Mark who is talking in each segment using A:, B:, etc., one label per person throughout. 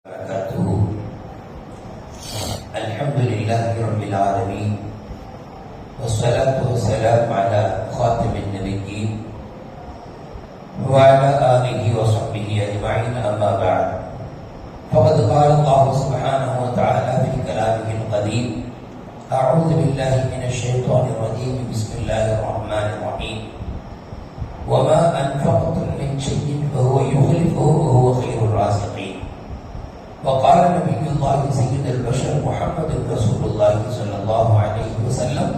A: وبركاته الحمد لله رب العالمين والصلاة والسلام على خاتم النبيين وعلى آله وصحبه أجمعين أما بعد. فقد قال الله سبحانه وتعالى في كلامه القديم أعوذ بالله من الشيطان الرجيم بسم الله الرحمن الرحيم. وما أنفقتم الله سيد البشر محمد رسول الله صلى الله عليه وسلم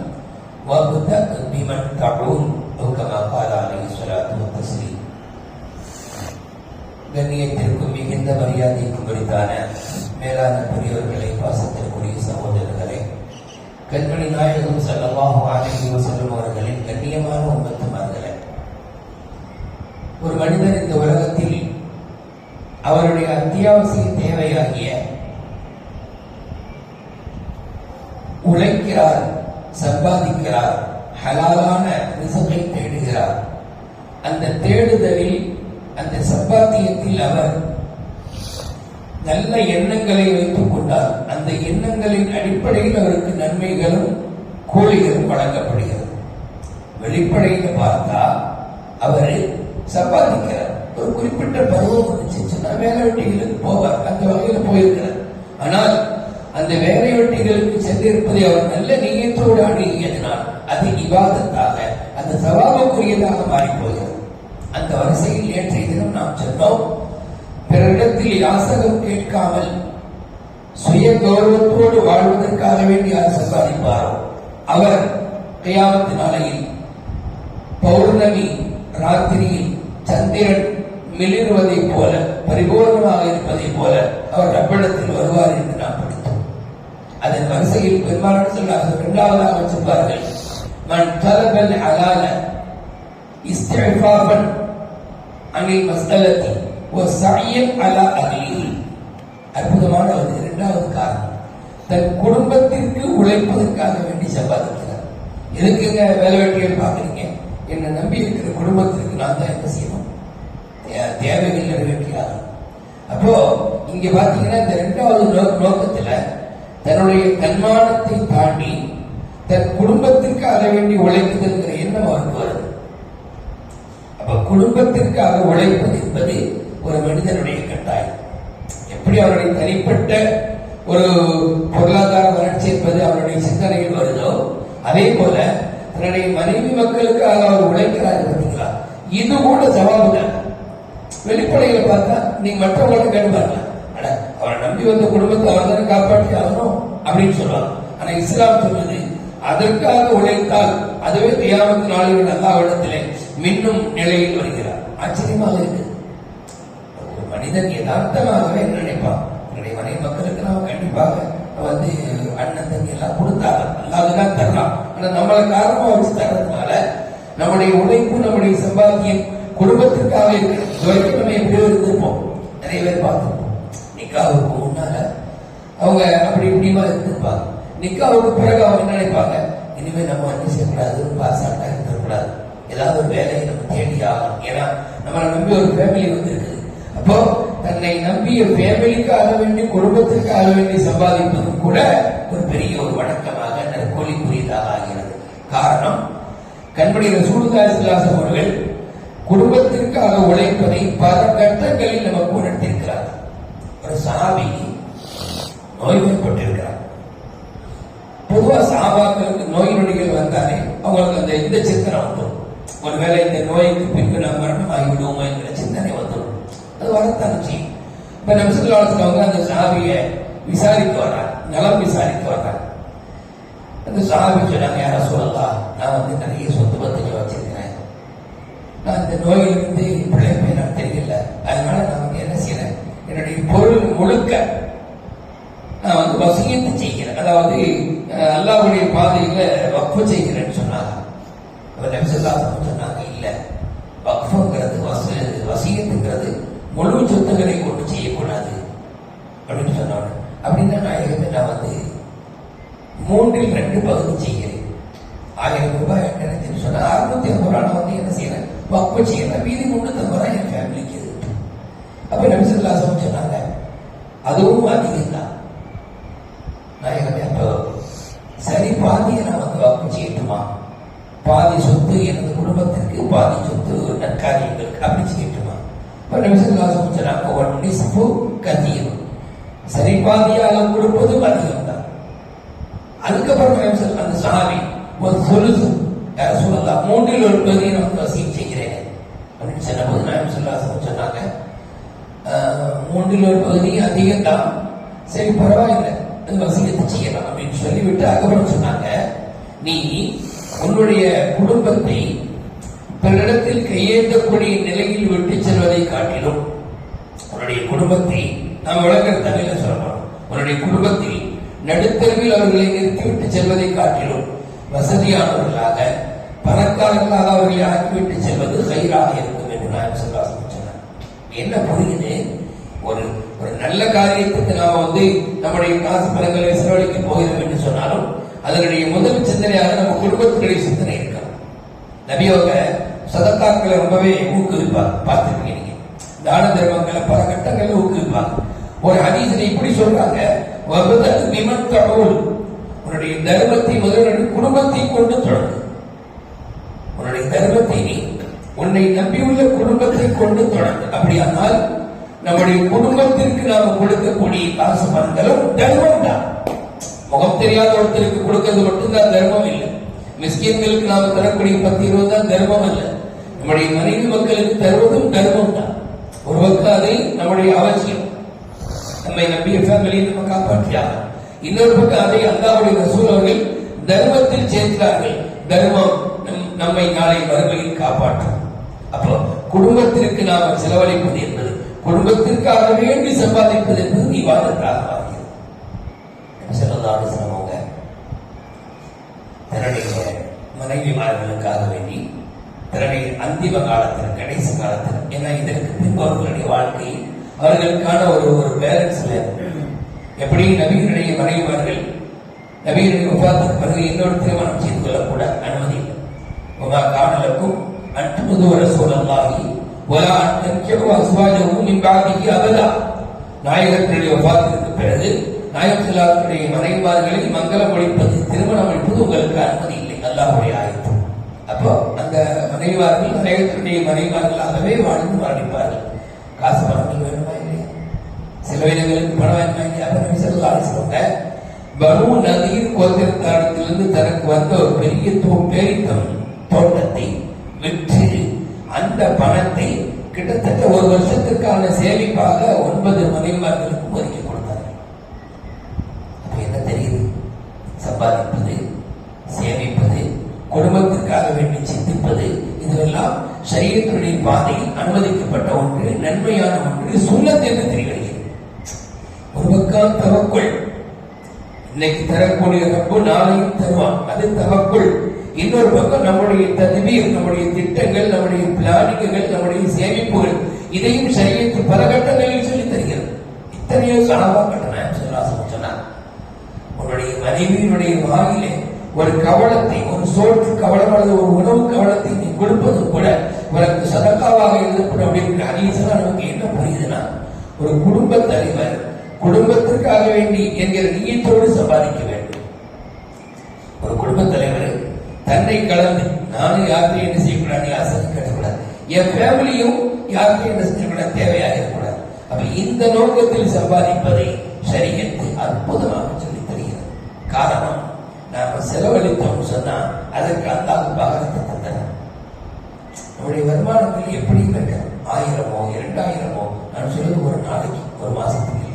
A: وابدأ بمن تعول أو كما قال عليه الصلاة والتسليم கண்ணியத்திற்கும் மிகுந்த மரியாதைக்கும் உரித்தான மேலான பெரியவர்களை பாசத்திற்குரிய சகோதரர்களே கண்மணி நாயகம் ஸல்லல்லாஹு அலைஹி வஸல்லம் அவர்களின் கண்ணியமான உம்மத்துமார்களே ஒரு மனிதன் இந்த உலகத்தில் அவருடைய அத்தியாவசிய தேவையாகிய உழைக்கிறார் சம்பாதிக்கிறார் ஹலாலான ரிசகை தேடுகிறார். அந்த தேடுதலில் அந்த சம்பாத்தியத்தில் அவர் நல்ல எண்ணங்களை வைத்துக் கொண்டார். அந்த எண்ணங்களின் அடிப்படையில் அவருக்கு நன்மைகளும் கூலிகளும் வழங்கப்படுகிறது. வெளிப்படையில் பார்த்தா அவர் சம்பாதிக்கிறார். ஒரு குறிப்பிட்ட பருவம் வந்துச்சு சொன்னா வேலை வெட்டிகளுக்கு போவார். அந்த வகையில் போயிருக்கிறார் ஆனால் அந்த வேலை வெட்டிகளுக்கு சென்றிருப்பதை அவர் நல்ல நீயத்தோடு அணுகியதனால் அது இவாதத்தாக அந்த சவாபுக்குரியதாக மாறிப்போகிறது. அந்த வரிசையில் நேற்றைய தினம் நாம் சொன்னோம் பிறரிடத்தில் யாசகம் கேட்காமல் சுய கௌரவத்தோடு வாழ்வதற்காக வேண்டி யார் சம்பாதிப்பாரோ? அவர் கையாமத்து நாளையில் பௌர்ணமி ராத்திரியில் சந்திரன் மிளிர்வதைப் போல பரிபூர்ணமாக இருப்பதைப் போல அவர் ரப்பிடத்தில் வருவார் என்று நாம் அதன் வரிசையில் பெரும்பாலான சொல்லார்கள் இரண்டாவதாக சொல்வார்கள் மன் தலபல் அலால இஸ்திஃபாபன் அனில் மஸ்தலத்தி ஒரு சாயம் அலா அகிலில் அற்புதமான ஒரு இரண்டாவது காரணம். தன் குடும்பத்திற்கு உழைப்பதற்காக வேண்டி சம்பாதிக்கிறார். எதுக்குங்க வேலை வெட்டிகள் பார்க்குறீங்க? என்னை நம்பி இருக்கிற குடும்பத்திற்கு நான் தான் என்ன செய்யணும்? தே- தேவைகள் நிறைவேற்றியாக அப்போ இங்க பாத்தீங்கன்னா இந்த ரெண்டாவது நோ- நோக்கத்துல தன்னுடைய தன்மானத்தை தாண்டி தன் குடும்பத்திற்காக வேண்டி உழைக்குதுங்கிற எண்ணம் அவருக்கு வருது. அப்ப குடும்பத்திற்காக உழைப்பது என்பது ஒரு மனிதனுடைய கட்டாயம். எப்படி அவருடைய தனிப்பட்ட ஒரு பொருளாதார வளர்ச்சி என்பது அவருடைய சிந்தனையில் வருதோ அதே போல தன்னுடைய மனைவி மக்களுக்காக அவர் உழைக்கிறார் பார்த்தீங்களா இது கூட சவாபு தான் வெளிப்படையில பார்த்தா நீங்க மற்றவங்களுக்கு கேட்டுப்பாருங்க அட அவரை நம்பி வந்த குடும்பத்தை அவர் தானே காப்பாற்றி ஆகணும் அப்படின்னு சொல்லுவாங்க ஆனா இஸ்லாம் சொல்லுது அதற்காக உழைத்தால் அதுவே தியாமத்து நாளில் அல்லாவிடத்திலே மின்னும் நிலையில் வருகிறார். ஆச்சரியமாக இருக்கு. ஒரு மனிதன் யதார்த்தமாகவே நினைப்பான். என்னுடைய மனை மக்களுக்கு நான் கண்டிப்பாக வந்து அண்ணன் தங்கி எல்லாம் கொடுத்தாங்க. அல்லாதுதான் தரலாம் ஆனா நம்மளை காரணமா வச்சு தர்றதுனால நம்முடைய உழைப்பு நம்முடைய சம்பாத்தியம் குடும்பத்திற்காக இருக்கிற இது நம்ம எப்படியோ இருந்திருப்போம். நிறைய பேர் பார்த்திருப்போம். நிக்காவுக்கு முன்னால அவங்க அப்படி இப்படிமா இருந்திருப்பாங்க. நிக்காவுக்கு பிறகு அவங்க நினைப்பாங்க? இனிமே நம்ம என்ன செய்யக்கூடாது பாஸ் ஆட்டா இருக்கக்கூடாது ஏதாவது ஒரு வேலையை நம்ம தேடி ஆகணும். ஏன்னா நம்மளை நம்பி ஒரு ஃபேமிலி வந்து அப்போ தன்னை நம்பிய ஃபேமிலிக்காக வேண்டி குடும்பத்திற்காக வேண்டி சம்பாதிப்பதும் கூட ஒரு பெரிய ஒரு வணக்கமாக நற்கொலிக்குரியதாக ஆகிறது. காரணம் கண்மணி ரசூலுல்லாஹி அவர்கள் குடும்பத்திற்காக உழைப்பதை பல கட்டங்களில் நமக்கு உணர்த்திருக்கிறார்கள் ஒரு சஹாபி நோய்வாய்ப்பட்டிருக்கிறார் பொதுவா சஹாபாக்களுக்கு நோய் நொடிகள் வந்தாலே அவங்களுக்கு அந்த இந்த சிந்தனை வந்துடும். ஒருவேளை இந்த நோய்க்கு பின்பு நாம் மரணம் ஆகிவிடுவோமோ என்கிற சிந்தனை வந்துடும். அது வரத்தான் செய்யும் இப்ப நம்சுல்லாலத்தில் அவங்க அந்த சாபியை விசாரித்து வர்றார் நலம் விசாரித்து வர்றார் அந்த சஹாபி சொன்னாங்க யாரா சொல்லலாம் நான் வந்து நிறைய சொத்து பத்துக்கள் வச்சிருக்கிறேன். நான் இந்த நோயிலிருந்து பிழைப்பை நான் தெரியல அதனால நான் வந்து என்ன செய்யறேன் என்னுடைய பொருள் முழுக்க நான் வந்து வசியத்து செய்கிறேன் அதாவது அல்லாவுடைய பாதையில வக்ஃபு செய்கிறேன்னு சொன்னாங்க. சொன்னாங்க இல்ல. வக்ஃபுங்கிறது வச வசியத்துங்கிறது முழு சொத்துக்களை கொண்டு செய்யக்கூடாது. அப்படின்னு சொன்னாங்க அப்படின்னா நாயகமே நான் வந்து மூன்றில் ரெண்டு பகுதி செய்கிறேன். ஆயிரம் ரூபாய் எனக்கு சொன்னா அறுநூத்தி ஐம்பது ரூபா நான் வந்து என்ன செய்யறேன் வக்ஃபு செய்யறேன் மீதி முன்னூத்தி ஐம்பது ரூபாய் என் ஃபேமிலிக்கு அப்ப நபிசல்லாசம் சொன்னாங்க அதுவும் அதிகம்தான். நாயகமே அப்போ சரி பாதியை நமக்கு வாக்கு செய்யட்டுமா? பாதி சொத்து எனது குடும்பத்திற்கு பாதி சொத்து நற்காரியங்களுக்கு அப்படி செய்யட்டுமா? இப்போ நிமிஷம் சொன்னாங்க ஒன் நிஸ்பு கதீர் சரி பாதியாக கொடுப்பதும் அதிகம் தான் அதுக்கப்புறம் நிமிஷம் அந்த சாமி ஒரு சொல்லுது. யார சொல்லலாம் மூன்றில் ஒரு பகுதியை நமக்கு வசியம் செய்கிறேன் அப்படின்னு சொன்னபோது நான் சொல்லாசம் சொன்னாங்க. மூன்றில் ஒரு பகுதி அதிகம் தான். சரி பரவாயில்லை. அது வசியத்தை செய்யலாம் அப்படின்னு சொல்லிவிட்டு அதுக்கப்புறம் சொன்னாங்க. நீ உன்னுடைய குடும்பத்தை பிறரிடத்தில் கையேற்றக்கூடிய நிலையில் விட்டு செல்வதை காட்டிலும் உன்னுடைய குடும்பத்தை நாம் விளக்கிற தமிழில் சொல்லணும். உன்னுடைய குடும்பத்தில் நடுத்தருவில் அவர்களை நிறுத்திவிட்டு செல்வதை காட்டிலும் வசதியானவர்களாக பணக்காரர்களாக அவர்களை ஆக்கிவிட்டு செல்வது கயிறாக இருக்கும் என்று நான் சொல்லாசம் என்ன புரியுது? ஒரு ஒரு நல்ல காரியத்துக்கு நாம வந்து நம்முடைய காசு பலங்களை செலவழிக்க போகிறோம் என்று சொன்னாலும் அதனுடைய முதல் சிந்தனையாக நம்ம குடும்பத்துடைய சிந்தனை இருக்கணும் நபியோக சதத்தாக்களை ரொம்பவே ஊக்குவிப்பார் பார்த்துருக்கீங்க நீங்க. தான தர்மங்களை பல கட்டங்களில் ஊக்குவிப்பார் ஒரு ஹதீசனை இப்படி சொல்றாங்க உன்னுடைய தர்மத்தை முதலுடைய குடும்பத்தை கொண்டு தொடங்கு. உன்னுடைய தர்மத்தை நீ உன்னை நம்பியுள்ள கொண்டு தொடர்ந்து அப்படியானால் நம்முடைய குடும்பத்திற்கு நாம் கொடுக்கக்கூடிய காசு பணங்களும் தர்மம் தான். முகம் தெரியாத ஒருத்தருக்கு கொடுக்கிறது மட்டும்தான் தர்மம் இல்லை. மிஸ்கின்களுக்கு நாம தரக்கூடிய பத்து இருபது தான் தர்மம் அல்ல. நம்முடைய மனைவி மக்களுக்கு தருவதும் தர்மம் தான். ஒரு பக்கம் அதை நம்முடைய அவசியம். நம்மை நம்பிய ஃபேமிலியை நம்ம காப்பாற்றியாக இன்னொரு பக்கம் அதை அல்லாவுடைய ரசூல் அவர்கள் தர்மத்தில் சேர்க்கிறார்கள். தர்மம் நம்மை நாளை மறுமையில் காப்பாற்றும். அப்போ குடும்பத்திற்கு நாம் செலவழிப்பது என்பது குடும்பத்திற்காக வேண்டி சம்பாதிப்பது என்பது விவாதத்தாக மாறுகிறது செல்லதாக சிரமங்க? தன்னுடைய மனைவிமார்களுக்காக வேண்டி தன்னுடைய அந்திம காலத்தில் கடைசி காலத்தில் ஏன்னா இதற்கு பின்பவர்களுடைய வாழ்க்கை அவர்களுக்கான ஒரு ஒரு பேலன்ஸ் எப்படி நபிகளுடைய மனைவிமார்கள் நபிகளுடைய உபாத்துக்கு பிறகு இன்னொரு திருமணம் செய்து கொள்ளக்கூட அனுமதி இல்லை. உமா காணலுக்கும் அன்புது ஒரு சூழலாகி ஒலா அன்றைக்கு அசுவாஜவும் இம்பாதிக்கு அவதா நாயகத்தினுடைய உபாத்திற்கு பிறகு நாயகத்திலாருடைய மனைவிமார்களை மங்களம் ஒழிப்பது திருமணம் ஒழிப்பது உங்களுக்கு அனுமதி இல்லை அல்லாஹுடைய ஆயத்து அப்போ அந்த மனைவிமார்கள் நாயகத்தினுடைய மனைவிமார்களாகவே வாழ்ந்து மரணிப்பார்கள். காசு பணங்கள் வேணுமா இல்லையா? சில வேலைகளுக்கு பணம் வேணுமா இல்லையா? அப்ப செல்லாது சொல்லுங்க பரு நதியின் கோத்திரத்தாரத்திலிருந்து தனக்கு வந்த ஒரு பெரிய தோ பேரித்தம் தோட்டத்தை விற்று அந்த பணத்தை கிட்டத்தட்ட ஒரு வருஷத்திற்கான சேமிப்பாக ஒன்பது மனைவிமார்களுக்கும் ஒதுக்கி கொடுத்தார் அப்ப என்ன தெரியுது? சம்பாதிப்பது சேமிப்பது குடும்பத்திற்காக வேண்டி சிந்திப்பது இதுவெல்லாம் சரீரத்தினுடைய பாதையில் அனுமதிக்கப்பட்ட ஒன்று நன்மையான ஒன்று சுண்ணத் என்று தெரிகிறது. ஒரு பக்கம் தவக்குள். இன்னைக்கு தரக்கூடிய ரப்பு நாளையும் தருவான். அது தவக்குள். இன்னொரு பக்கம் நம்முடைய ததுவீர் நம்முடைய திட்டங்கள் நம்முடைய பிளானிங்குகள் நம்முடைய சேமிப்புகள் இதையும் சரியத்து பல கட்டங்களில் சொல்லி தருகிறது. இத்தனையோ கனவா நான் சொன்னார் உன்னுடைய மனைவியினுடைய வாயிலே ஒரு கவலத்தை ஒரு சோற்று கவலம் அல்லது ஒரு உணவு கவலத்தை நீ கொடுப்பது கூட உனக்கு சதக்காவாக எழுதப்படும் அப்படிங்கிற ஹதீஸ்ல நமக்கு என்ன புரியுதுன்னா ஒரு குடும்ப தலைவர் குடும்பத்திற்காக வேண்டி என்கிற நீயத்தோடு சம்பாதிக்க வேண்டும் ஒரு குடும்ப தலைவர் தன்னை கலந்து நானும் யாத்திரை என்ன செய்யக்கூடாது? அசதி கட்டக்கூடாது என் ஃபேமிலியும் யாத்திரை என்ன செய்யக்கூடாது? தேவையாக இருக்கக்கூடாது. அப்ப இந்த நோக்கத்தில் சம்பாதிப்பதை சரியத்து அற்புதமாக சொல்லி தருகிறது. காரணம் நாம செலவழித்தோம் சொன்னா அதற்கு அல்லாஹ் பகரத்தை தந்தன நம்முடைய வருமானங்கள் எப்படி இருக்க. ஆயிரமோ இரண்டாயிரமோ நான் சொல்வது ஒரு நாளைக்கு ஒரு மாசத்துக்கு.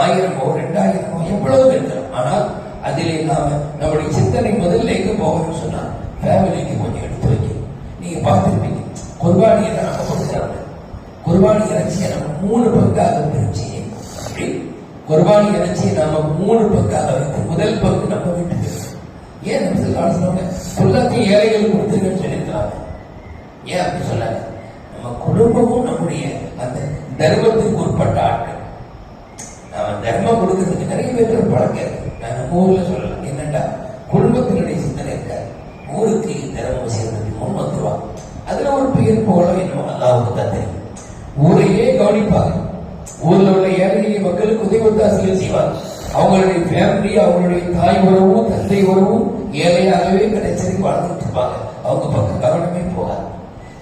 A: ஆயிரமோ ரெண்டாயிரமோ எவ்வளவு இருக்கலாம். ஆனால் அதிலே நாம நம்முடைய சிந்தனை முதல்ல எங்க போகணும்னு சொன்னா ஃபேமிலிக்கு கொஞ்சம் எடுத்து வைக்கும் நீங்க பார்த்துருப்பீங்க. குர்பானி என்ன நம்ம கொடுக்குறாங்க குர்பானி இறைச்சியை நம்ம மூணு பங்காக பிரிச்சு அப்படி குர்பானி இறைச்சியை நாம மூணு பங்காக வைத்து முதல் பங்கு நம்ம வீட்டுக்கு ஏன் நம்ம சில காலம் ஏழைகள் கொடுத்துருக்கேன்னு சொல்லியிருக்கிறாங்க. ஏன் அப்படி சொல்லாங்க நம்ம குடும்பமும் நம்முடைய அந்த தர்மத்துக்கு உட்பட்ட ஆட்கள். நாம தர்மம் கொடுக்கறதுக்கு நிறைய பேருக்கு பழக்கம் இருக்கு. நான் நம்ம ஊர்ல சொல்லலாம் என்னண்டா குடும்பத்தினுடைய ஊருக்கு தர்மம் செய்யறதுக்கு முன் வந்துருவாங்க அதுல ஒரு பெயர் போல என்னமோ அல்லாவுக்கு தான் தெரியும் ஊரையே கவனிப்பாங்க ஊர்ல உள்ள ஏழை மக்களுக்கு உதவி ஒத்தாசைகள் செய்வாங்க அவங்களுடைய ஃபேமிலி அவங்களுடைய தாய் உறவும் தந்தை உறவும் ஏழையாகவே கிடைச்சதுக்கு வாழ்ந்துட்டு இருப்பாங்க. அவங்க பக்கம் கவனமே போகாது.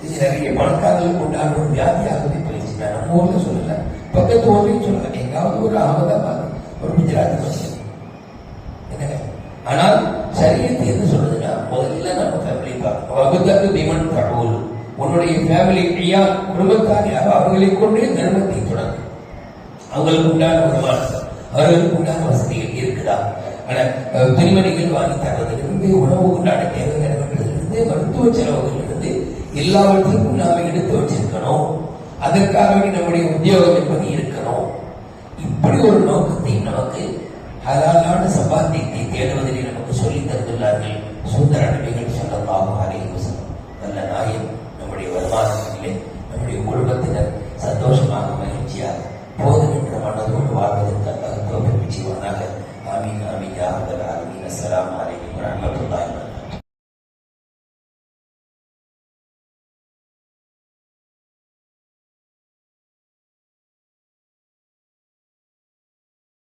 A: இது நிறைய பணக்காரர்களுக்கு உண்டான ஒரு வியாதியாகவே போயிடுச்சு நான் நம்ம ஊர்ல சொல்லல. பக்கத்து ஊர்லயும் சொல்லல. எங்காவது ஒரு அகமதாபாத் ஒரு குஜராத் பஸ் என்னங்க? ஆனால் சரியத்து என்ன சொல்றது முதல்ல நம்ம ஃபேமிலி பார்க்கணும் பிமன் உன்னுடைய ஃபேமிலி ஐயா குடும்பத்தார் யாரோ அவங்களை கொண்டே தர்மத்தை தொடங்கு அவங்களுக்கு உண்டான வருமானம் அவர்களுக்கு உண்டான வசதிகள் இருக்குதா? ஆனா திருமணிகள் துணிமணிகள் வாங்கி தரதிலிருந்து உணவு உண்டான தேவைகளிலிருந்து மருத்துவ செலவுகளிலிருந்து எல்லாவற்றையும் நாம் எடுத்து வச்சிருக்கணும். அதற்காக நம்முடைய உத்தியோகம் என்பது இருக்கணும். இப்படி ஒரு நோக்கத்தை நமக்கு ஹலாலான சம்பாத்தியத்தை தேடுவதிலே நமக்கு சொல்லித் தந்துள்ளார்கள். சுந்தர நபிகள் சொல்லலாம் அலைவசம் நல்ல நாயம் நம்முடைய வருமானத்திலே நம்முடைய குடும்பத்தினர்